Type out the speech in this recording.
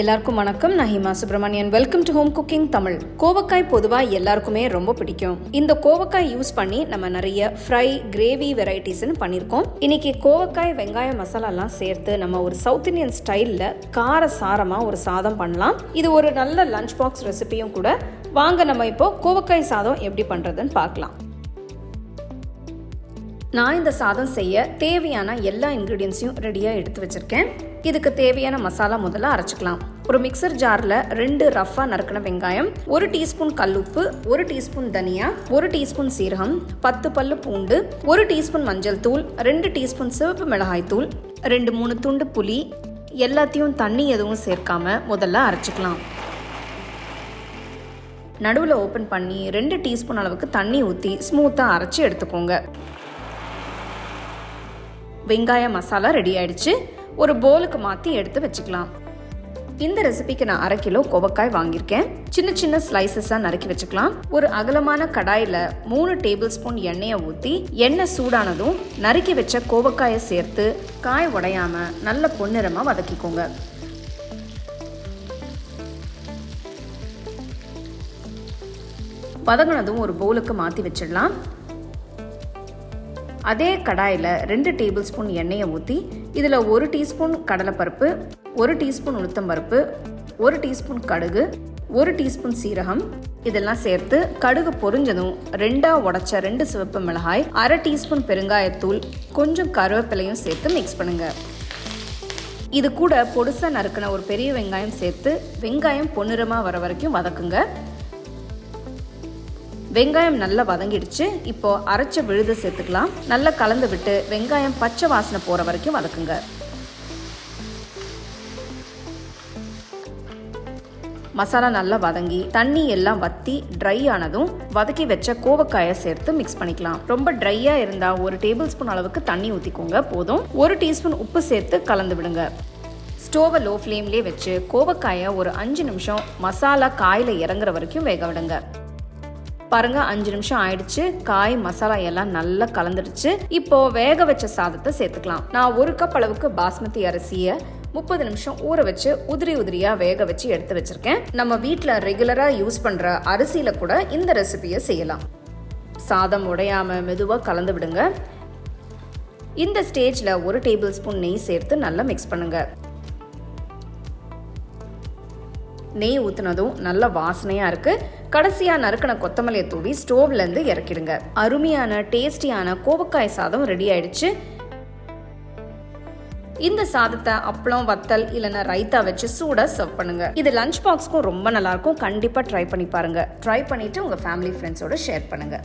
எல்லாருக்கும் வணக்கம். நான் Hima Subramanian welcome to home cooking Tamil. கோவக்காய் பொதுவாக எல்லாருக்குமே ரொம்ப பிடிக்கும். இந்த கோவக்காய் யூஸ் பண்ணி நம்ம நிறைய ஃப்ரை கிரேவி வெரைட்டிஸ்னு பண்ணியிருக்கோம் இன்னைக்கு கோவக்காய் வெங்காய மசாலாலாம் சேர்த்து நம்ம ஒரு சவுத் இந்தியன் ஸ்டைலில் கார சாரமாக ஒரு சாதம் பண்ணலாம். இது ஒரு நல்ல லஞ்ச் பாக்ஸ் ரெசிபியும் கூட. வாங்க நம்ம இப்போ கோவக்காய் சாதம் எப்படி பண்ணுறதுன்னு பார்க்கலாம். நான் இந்த சாதம் செய்ய தேவையான எல்லா இன்க்ரீடியன்ஸையும் ரெடியாக எடுத்து வச்சுருக்கேன். இதுக்கு தேவையான மசாலா முதல்ல அரைச்சிக்கலாம். ஒரு மிக்சர் ஜாரில் ரெண்டு ரஃப்பாக நறுக்கின வெங்காயம் ஒரு டீஸ்பூன் கல்லுப்பு ஒரு டீஸ்பூன் தனியா ஒரு டீஸ்பூன் சீரகம் பத்து பல்லு பூண்டு ஒரு டீஸ்பூன் மஞ்சள் தூள் ரெண்டு டீஸ்பூன் சிவப்பு மிளகாய் தூள் ரெண்டு மூணு துண்டு புளி எல்லாத்தையும் தண்ணி எதுவும் சேர்க்காம முதல்ல அரைச்சிக்கலாம். நடுவில் ஓப்பன் பண்ணி ரெண்டு டீஸ்பூன் அளவுக்கு தண்ணி ஊற்றி ஸ்மூத்தாக அரைச்சி எடுத்துக்கோங்க. வெங்காய மசாலா ரெடி ஆயிடுச்சு. ஒரு போலுக்கு மாற்றி எடுத்து வச்சுக்கலாம். இந்த ரெசிபிக்கு நான் அரை கிலோ கோவக்காய் வாங்கியிருக்கேன். சின்ன சின்ன ஸ்லைசஸாக நறுக்கி வச்சுக்கலாம். ஒரு அகலமான கடாயில் மூணு டேபிள் ஸ்பூன் எண்ணெயை ஊற்றி எண்ணெய் சூடானதும் நறுக்கி வச்ச கோவக்காயை சேர்த்து காய் உடையாம நல்ல பொன்னிறமாக வதக்கிக்கோங்க. வதங்கினதும் ஒரு பவுலுக்கு மாற்றி வச்சிடலாம். அதே கடாயில் ரெண்டு டேபிள் ஸ்பூன் எண்ணெயை ஊற்றி இதில் ஒரு டீஸ்பூன் கடலைப்பருப்பு ஒரு டீஸ்பூன் உளுத்தம்பருப்பு ஒரு டீஸ்பூன் கடுகு ஒரு டீஸ்பூன் சீரகம். இதெல்லாம் சேர்த்து கடுகு பொரிஞ்சதும் ரெண்டாக உடச்ச ரெண்டு சிவப்பு மிளகாய் அரை டீஸ்பூன் பெருங்காயத்தூள் கொஞ்சம் கருவேப்பிலையும் சேர்த்து மிக்ஸ் பண்ணுங்க. இது கூட பொடுசாக நறுக்கின ஒரு பெரிய வெங்காயம் சேர்த்து வெங்காயம் பொன்னிறமாக வர வரைக்கும் வதக்குங்க. வெங்காயம் நல்லா வதங்கிடுச்சு. இப்போ அரைச்ச விழுது சேர்த்துக்கலாம். நல்லா கலந்து விட்டு வெங்காயம் பச்சை வாசனை போகிற வரைக்கும் வதக்குங்க. மசாலா நல்லா வதங்கி தண்ணி எல்லாம் வத்தி ட்ரை ஆனதும் வதக்கி வச்ச கோவக்காயை சேர்த்து மிக்ஸ் பண்ணிக்கலாம். ரொம்ப ட்ரையாக இருந்தால் ஒரு டேபிள் ஸ்பூன் அளவுக்கு தண்ணி ஊற்றிக்கோங்க போதும். ஒரு டீஸ்பூன் உப்பு சேர்த்து கலந்து விடுங்க. ஸ்டோவை லோ ஃப்ளேம்லேயே வச்சு கோவக்காயை ஒரு அஞ்சு நிமிஷம் மசாலா காயில் இறங்குற வரைக்கும் வேக விடுங்க. பாருங்க அஞ்சு நிமிஷம் ஆயிடுச்சு. காய் மசாலா எல்லாம் நல்லா கலந்துடுச்சு. இப்போ வேக வச்ச சாதத்தை சேர்த்துக்கலாம். நான் ஒரு கப் அளவுக்கு பாஸ்மதி அரிசியை முப்பது நிமிஷம் ஊற வச்சு உதிரி உதிரியா வேக வச்சு எடுத்து வச்சிருக்கேன். நம்ம வீட்டில் ரெகுலரா யூஸ் பண்ற அரிசியில கூட இந்த ரெசிபியை செய்யலாம். சாதம் உடையாம மெதுவாக கலந்து விடுங்க. இந்த ஸ்டேஜில் ஒரு டேபிள் ஸ்பூன் நெய் சேர்த்து நல்லா மிக்ஸ் பண்ணுங்க. நெய் ஊற்றுனதும் நல்ல வாசனையாக இருக்குது கடைசியாக நறுக்கின கொத்தமல்லியை தூவி ஸ்டோவ்லேருந்து இறக்கிடுங்க. அருமையான டேஸ்டியான கோவக்காய் சாதம் ரெடி ஆயிடுச்சு. இந்த சாதத்தை அப்பளம் வத்தல் இல்லைன்னா ரைத்தா வச்சு சூடாக சர்வ் பண்ணுங்க. இது லஞ்ச் பாக்ஸ்க்கும் ரொம்ப நல்லாயிருக்கும் கண்டிப்பாக ட்ரை பண்ணி பாருங்க. ட்ரை பண்ணிட்டு உங்கள் ஃபேமிலி ஃப்ரெண்ட்ஸோட ஷேர் பண்ணுங்கள்